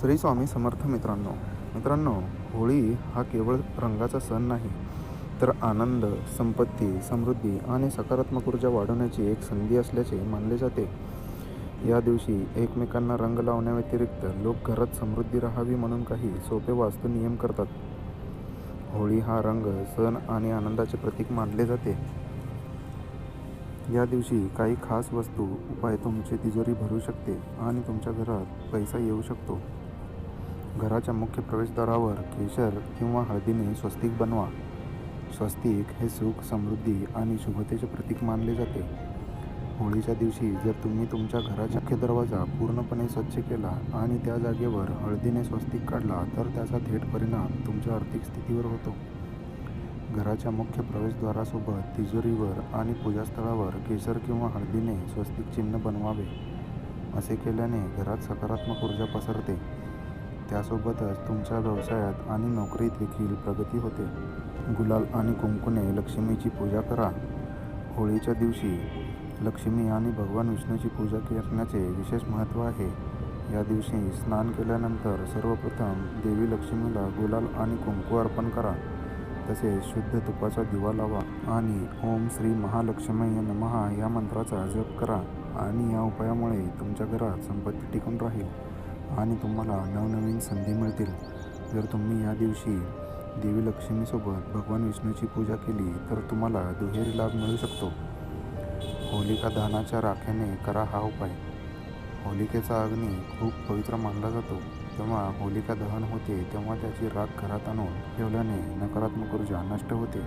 श्री स्वामी समर्थ मित्रांनो. मित्रांनो होळी हा केवळ रंगाचा सण नाही तर आनंद संपत्ती समृद्धी आणि सकारात्मक ऊर्जा वाढवण्याची एक संधी असल्याचे मानले जाते. या दिवशी एकमेकांना रंग लावण्याव्यतिरिक्त लोक घरात समृद्धी राहावी म्हणून काही सोपे वास्तू नियम करतात. होळी हा रंग सण आणि आनंदाचे प्रतीक मानले जाते. या दिवशी काही खास वस्तू उपाय तुमची तिजोरी भरू शकते आणि तुमच्या घरात पैसा येऊ शकतो. घराच्या मुख्य प्रवेशद्वारावर केशर किंवा हळदीने स्वस्तिक बनवा. स्वस्तिक हे सुख समृद्धी आणि शुभतेचे प्रतीक मानले जाते. होळीच्या दिवशी जर तुम्ही तुमच्या घराचा मुख्य दरवाजा पूर्णपणे स्वच्छ केला आणि त्या जागेवर हळदीने स्वस्तिक काढला तर त्याचा थेट परिणाम तुमच्या आर्थिक स्थितीवर होतो. घराच्या मुख्य प्रवेशद्वारासोबत तिजोरीवर आणि पूजास्थळावर केशर किंवा हळदीने स्वस्तिक चिन्ह बनवावे. असे केल्याने घरात सकारात्मक ऊर्जा पसरते. त्यासोबतच तुमच्या व्यवसायात आणि नोकरीत देखील प्रगती होते. गुलाल आणि कुंकुने लक्ष्मीची पूजा करा. होळीच्या दिवशी लक्ष्मी आणि भगवान विष्णूची पूजा करण्याचे विशेष महत्त्व आहे. या दिवशी स्नान केल्यानंतर सर्वप्रथम देवी लक्ष्मीला गुलाल आणि कुंकू अर्पण करा. तसेच शुद्ध तुपाचा दिवा लावा आणि ओम श्री महालक्ष्मी नमहा या मंत्राचा जप करा आणि या उपायामुळे तुमच्या घरात संपत्ती टिकून राहील. आणि तुम्हाला नवनवीन संधी मिळतील. जर तुम्ही या दिवशी देवी लक्ष्मीसोबत भगवान विष्णूची पूजा केली तर तुम्हाला दुहेरी लाभ मिळू शकतो. होलिका दहनाच्या राख्याने करा हा उपाय. होलिकेचा अग्नी खूप पवित्र मानला जातो. तेव्हा होलिका दहन होते तेव्हा त्याची राख घरात आणून ठेवल्याने नकारात्मक ऊर्जा नष्ट होते.